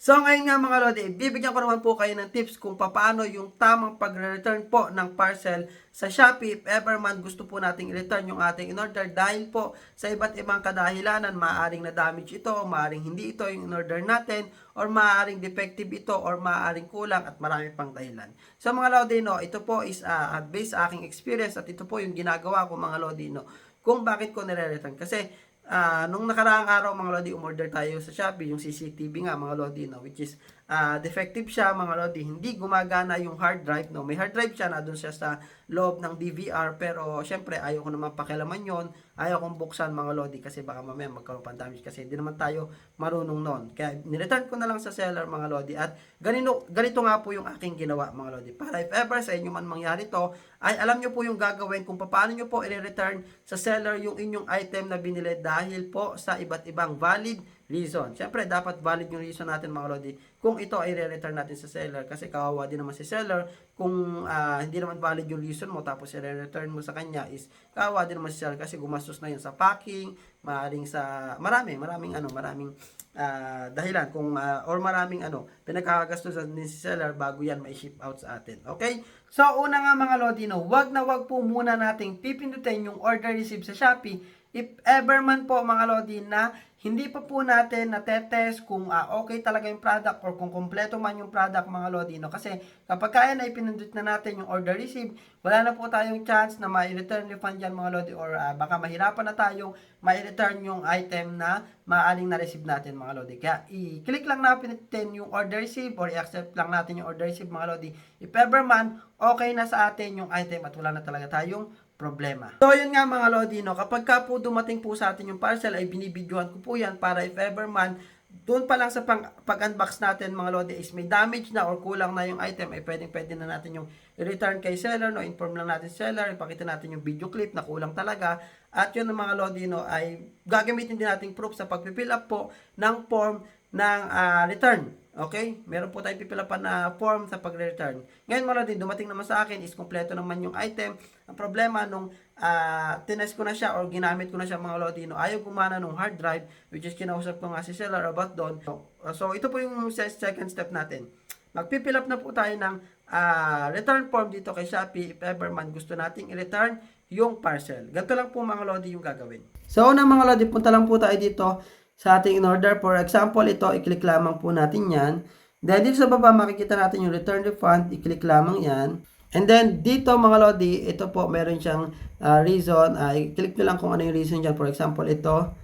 So ngayon nga mga Lodi, bibigyan ko naman po kayo ng tips kung paano yung tamang pag-return po ng parcel sa Shopee if ever man gusto po nating i-return yung ating in-order dahil po sa iba't ibang kadahilanan, maaaring na-damage ito, maaaring hindi ito yung in-order natin, or maaaring defective ito, or maaaring kulang at marami pang dahilan. So mga Lodino, ito po is uh, based sa aking experience at ito po yung ginagawa ko mga Lodino kung bakit ko nire-return. Kasi Ah, nung nakaraang araw mga lodi umorder tayo sa Shopee yung CCTV nga mga lodi no which is ah, defective siya mga lodi hindi gumagana yung hard drive no? May hard drive siya na doon siya sa loob ng DVR pero syempre ayaw ko naman pakialaman yon ayaw kong buksan mga lodi kasi baka mamaya magkaroon pa damage kasi hindi naman tayo marunong noon kaya nireturn ko na lang sa seller mga lodi at ganito, ganito nga po yung aking ginawa mga lodi para if ever sa inyo man mangyari to ay alam nyo po yung gagawin. Kung paano nyo po i-return sa seller yung inyong item na binili dahil po sa iba't ibang valid reason. Siyempre, dapat valid yung reason natin mga lodi kung ito ay re-return natin sa seller kasi kawawa din naman si seller kung ah, hindi naman valid yung reason mo tapos i-return mo sa kanya is kawawa din naman si seller kasi gumastos na yun sa packing, maaaring sa marami, maraming ano, maraming ah, dahilan kung ah, or maraming ano, pinagkakagastos din si seller bago yan may ship out sa atin. Okay? So, una nga mga Lodino, wag na wag po muna nating pipindutin yung order receive sa Shopee if ever man po mga Lodi na hindi pa po natin natetest kung ah, okay talaga yung product or kung kompleto man yung product mga Lodino. Kasi kapag kaya na ipinindot na natin yung order receive, wala na po tayong chance na ma-return refund yan mga Lodi or ah, baka mahirapan na tayong ma-return yung item na maaling na-receive natin mga Lodi. Kaya i-click lang natin yung order receive or i-accept lang natin yung order receive mga Lodi. If ever man, okay na sa atin yung item at wala na talaga tayong problema. So, yun nga mga Lodino, kapag ka po dumating po sa atin yung parcel, ay binibidyohan ko po yan para if ever man, doon pa lang sa pag-unbox natin mga Lodi is may damage na or kulang na yung item, ay pwedeng pwede na natin yung i-return kay seller, no? inform lang natin seller, ipakita natin yung video clip na kulang talaga. At yun mga Lodino ay gagamitin din nating proof sa pag-fill up po ng form ng ah, return. Okay? Meron po tayong pipilapan na form sa pag-return. Ngayon mga din, dumating naman sa akin is kompleto naman yung item. Ang problema nung uh, tinest ko na siya or ginamit ko na siya mga Lodino, ayaw gumana nung hard drive which is kinausap ko nga si seller about doon. So, uh, so ito po yung se- second step natin. Magpipill up na po tayo ng ah, return form dito kay Shopee if ever man gusto nating i-return yung parcel. Ganito lang po mga Lodi yung gagawin. So una mga Lodi, punta lang po tayo dito sa ating in order. For example, ito, i-click lamang po natin yan. Then dito sa baba, makikita natin yung return refund. I-click lamang yan. And then, dito mga Lodi, ito po, meron siyang ah, reason. Ah, i-click nyo lang kung ano yung reason dyan. For example, ito.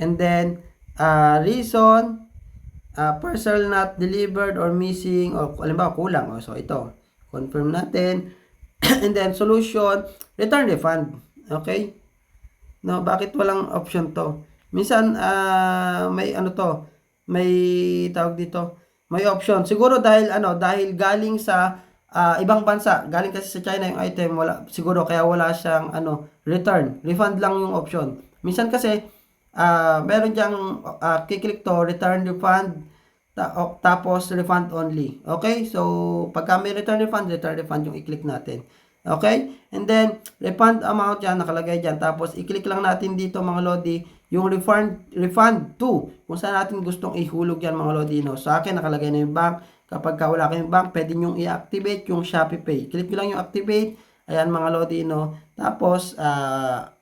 And then, ah, reason, ah, parcel not delivered or missing, o alimbawa, kulang. O, so, ito. Confirm natin. And then, solution, return refund. Okay? No, bakit walang option to? Minsan, ah, may ano to, may tawag dito, may option. Siguro dahil ano, dahil galing sa ah, ibang bansa, galing kasi sa China yung item, wala, siguro kaya wala siyang ano, return. Refund lang yung option. Minsan kasi, ah, meron diyang ah, kiklik to, return refund, ta- tapos refund only. Okay? So, pagka may return refund, return refund yung i-click natin. Okay? And then, refund amount yan, nakalagay dyan. Tapos, i-click lang natin dito mga Lodi, yung refund, refund to. Kung saan natin gustong ihulog yan mga Lodi. No? Sa akin, nakalagay na yung bank. Kapag ka wala kayong bank, pwede nyo i-activate yung Shopee Pay. Click nyo lang yung activate. Ayan mga Lodi. No? Tapos, ah,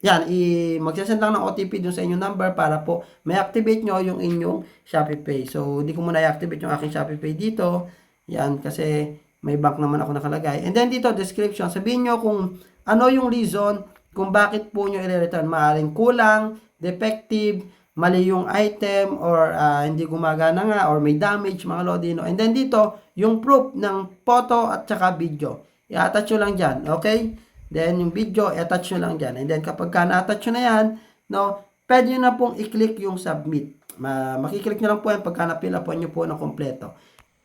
yan, i magsasend lang ng OTP dun sa inyong number para po may activate nyo yung inyong Shopee Pay. So, hindi ko muna i-activate yung aking Shopee Pay dito. Yan, kasi may bank naman ako nakalagay. And then dito, description. Sabihin nyo kung ano yung reason kung bakit po nyo i-return. Maaring kulang, defective, mali yung item, or ah, hindi gumagana nga, or may damage, mga Lodino. And then dito, yung proof ng photo at saka video. I-attach nyo lang dyan, okay? Then yung video, i-attach nyo lang dyan. And then kapag ka na-attach nyo na yan, no, pwede nyo na pong i-click yung submit. Ma makiklik nyo lang po yan pagka napila po nyo po ng kompleto.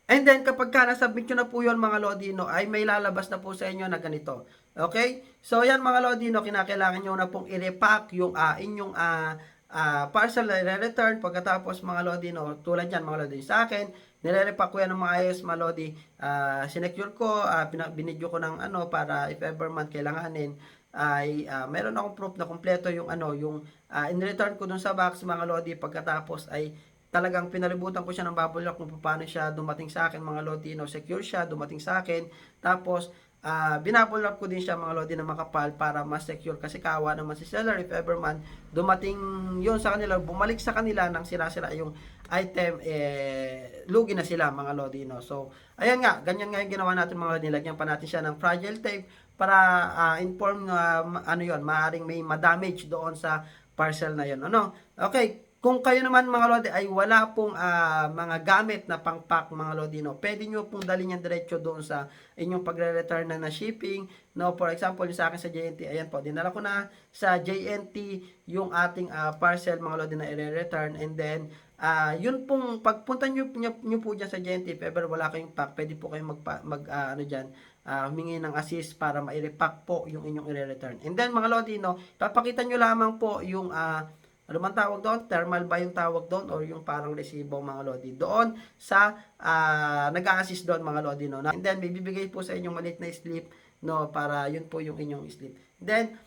And then, kapag ka nasubmit nyo na po yun mga Lodino, ay may lalabas na po sa inyo na ganito. Okay? So, yan mga Lodino, kinakailangan nyo na pong i-repack yung ah, inyong ah, ah, parcel na i-return. Pagkatapos mga Lodino, tulad yan mga Lodino, sa akin, nire-repack ko yan ng mga ayos mga Lodi. Ah, sinecure ko, pina- binidyo ko ng ano, para if ever man kailanganin, ay ah, meron akong proof na kompleto yung ano, yung ah, in-return ko dun sa box mga Lodi, pagkatapos ay talagang pinalibutan ko siya ng wrap kung paano siya dumating sa akin mga lodi, no, secure siya, dumating sa akin. Tapos, ah binabble wrap ko din siya mga lodi na makapal para mas secure kasi kawa naman si seller if ever man dumating yon sa kanila, bumalik sa kanila nang sira-sira yung item, eh, lugi na sila mga lodi, no. So, ayan nga, ganyan nga yung ginawa natin mga lodi, nilagyan pa natin siya ng fragile tape para ah, inform ma- ano yon maaring may ma-damage doon sa parcel na yon ano okay kung kayo naman mga lodi ay wala pong ah, mga gamit na pang-pack mga lodi no pwede nyo pong dalhin yan diretso doon sa inyong pagre-return na na shipping no for example yung sa akin sa JNT ayan po dinala ko na sa JNT yung ating ah, parcel mga lodi na i-return and then ah yun pong pagpunta nyo, nyo, nyo po dyan sa JNT if ever wala kayong pack pwede po kayong magpa, mag ah, ano dyan ah, humingi ng assist para ma-repack po yung inyong i-return. And then mga lodi, no, papakita nyo lamang po yung ah, ano man tawag doon, thermal ba yung tawag doon or yung parang resibo mga lodi doon sa ah, nag-a-assist doon mga lodi no. And then bibigay po sa inyong maliit na slip no para yun po yung inyong slip. Then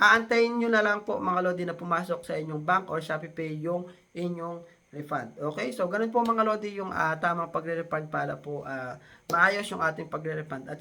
aantayin nyo na lang po mga lodi na pumasok sa inyong bank or Shopee Pay yung inyong refund. Okay? So ganun po mga lodi yung ah, tamang pagre-refund para po ah, maayos yung ating pagre-refund. At